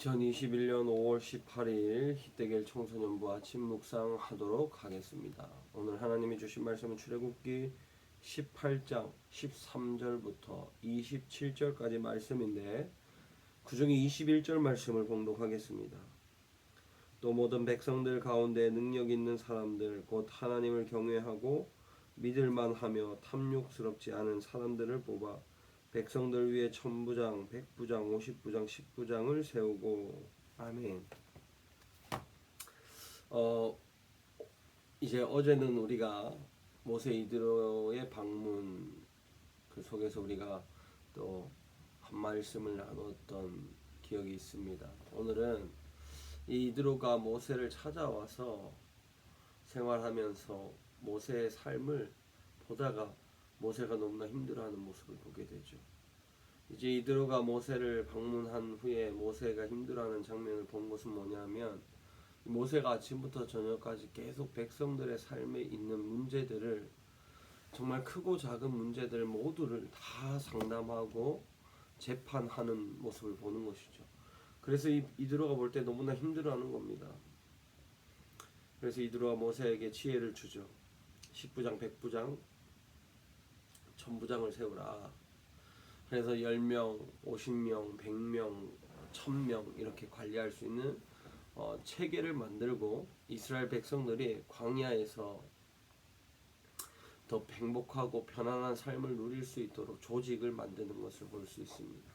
2021년 5월 18일 희대길 청소년부 아침 묵상 하도록 하겠습니다. 오늘 하나님이 주신 말씀은 출애굽기 18장 13절부터 27절까지 말씀인데 그 중에 21절 말씀을 공독하겠습니다. 또 모든 백성들 가운데 능력 있는 사람들 곧 하나님을 경외하고 믿을만 하며 탐욕스럽지 않은 사람들을 뽑아 백성들 위에 천부장, 백부장, 오십부장, 십부장을 세우고 아멘. 어 이제 어제는 우리가 모세 이드로의 방문 그 속에서 우리가 또 한 말씀을 나눴던 기억이 있습니다. 오늘은 이 이드로가 모세를 찾아와서 생활하면서 모세의 삶을 보다가 모세가 너무나 힘들어하는 모습을 보게 되죠. 이제 이드로가 모세를 방문한 후에 모세가 힘들어하는 장면을 본 것은 뭐냐면 모세가 아침부터 저녁까지 계속 백성들의 삶에 있는 문제들을 정말 크고 작은 문제들 모두를 다 상담하고 재판하는 모습을 보는 것이죠. 그래서 이, 이드로가 볼 때 너무나 힘들어하는 겁니다. 그래서 이드로가 모세에게 지혜를 주죠. 10부장, 100부장, 천부장을 세우라. 그래서 10명, 50명, 100명, 1000명 이렇게 관리할 수 있는 어, 체계를 만들고 이스라엘 백성들이 광야에서 더 행복하고 편안한 삶을 누릴 수 있도록 조직을 만드는 것을 볼 수 있습니다.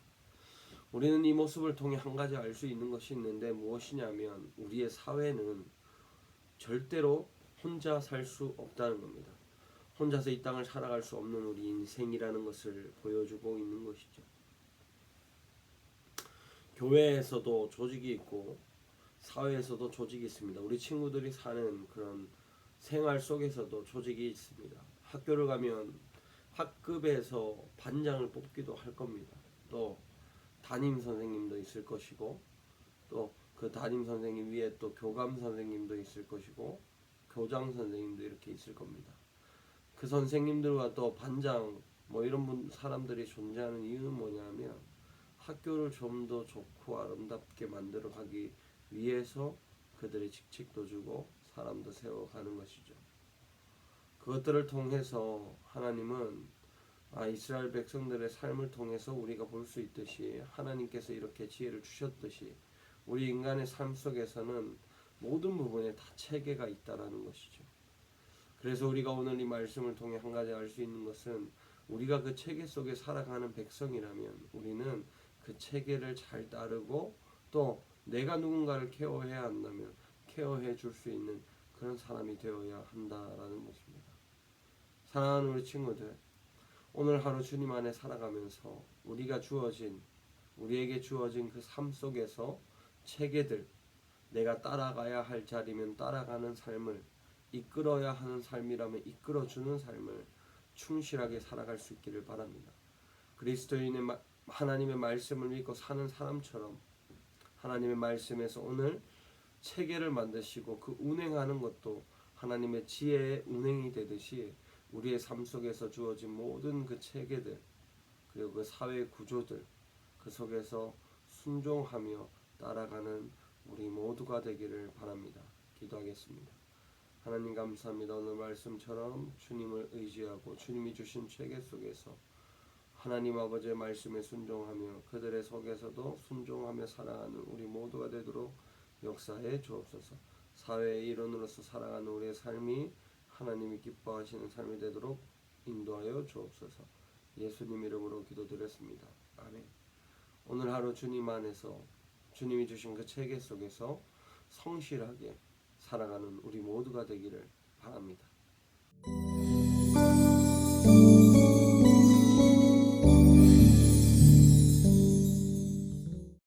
우리는 이 모습을 통해 한 가지 알 수 있는 것이 있는데 무엇이냐면 우리의 사회는 절대로 혼자 살 수 없다는 겁니다. 혼자서 이 땅을 살아갈 수 없는 우리 인생이라는 것을 보여주고 있는 것이죠. 교회에서도 조직이 있고 사회에서도 조직이 있습니다. 우리 친구들이 사는 그런 생활 속에서도 조직이 있습니다. 학교를 가면 학급에서 반장을 뽑기도 할 겁니다. 또 담임 선생님도 있을 것이고 또 그 담임 선생님 위에 또 교감 선생님도 있을 것이고 교장 선생님도 이렇게 있을 겁니다. 그 선생님들과 또 반장 뭐 이런 분 사람들이 존재하는 이유는 뭐냐면 학교를 좀 더 좋고 아름답게 만들어 가기 위해서 그들의 직책도 주고 사람도 세워가는 것이죠. 그것들을 통해서 하나님은 아, 이스라엘 백성들의 삶을 통해서 우리가 볼 수 있듯이 하나님께서 이렇게 지혜를 주셨듯이 우리 인간의 삶 속에서는 모든 부분에 다 체계가 있다라는 것이죠. 그래서 우리가 오늘 이 말씀을 통해 한 가지 알 수 있는 것은 우리가 그 체계 속에 살아가는 백성이라면 우리는 그 체계를 잘 따르고 또 내가 누군가를 케어해야 한다면 케어해 줄 수 있는 그런 사람이 되어야 한다라는 것입니다. 사랑하는 우리 친구들, 오늘 하루 주님 안에 살아가면서 우리가 주어진 우리에게 주어진 그 삶 속에서 체계들 내가 따라가야 할 자리면 따라가는 삶을 이끌어야 하는 삶이라면 이끌어주는 삶을 충실하게 살아갈 수 있기를 바랍니다. 그리스도인의 마, 하나님의 말씀을 믿고 사는 사람처럼 하나님의 말씀에서 오늘 체계를 만드시고 그 운행하는 것도 하나님의 지혜의 운행이 되듯이 우리의 삶 속에서 주어진 모든 그 체계들 그리고 그 사회 구조들 그 속에서 순종하며 따라가는 우리 모두가 되기를 바랍니다. 기도하겠습니다. 하나님 감사합니다. 오늘 말씀처럼 주님을 의지하고 주님이 주신 체계 속에서 하나님 아버지의 말씀에 순종하며 그들의 속에서도 순종하며 살아가는 우리 모두가 되도록 역사해 주옵소서. 사회의 일원으로서 살아가는 우리의 삶이 하나님이 기뻐하시는 삶이 되도록 인도하여 주옵소서. 예수님 이름으로 기도드렸습니다. 아멘. 오늘 하루 주님 안에서 주님이 주신 그 체계 속에서 성실하게 살아가는 우리 모두가 되기를 바랍니다.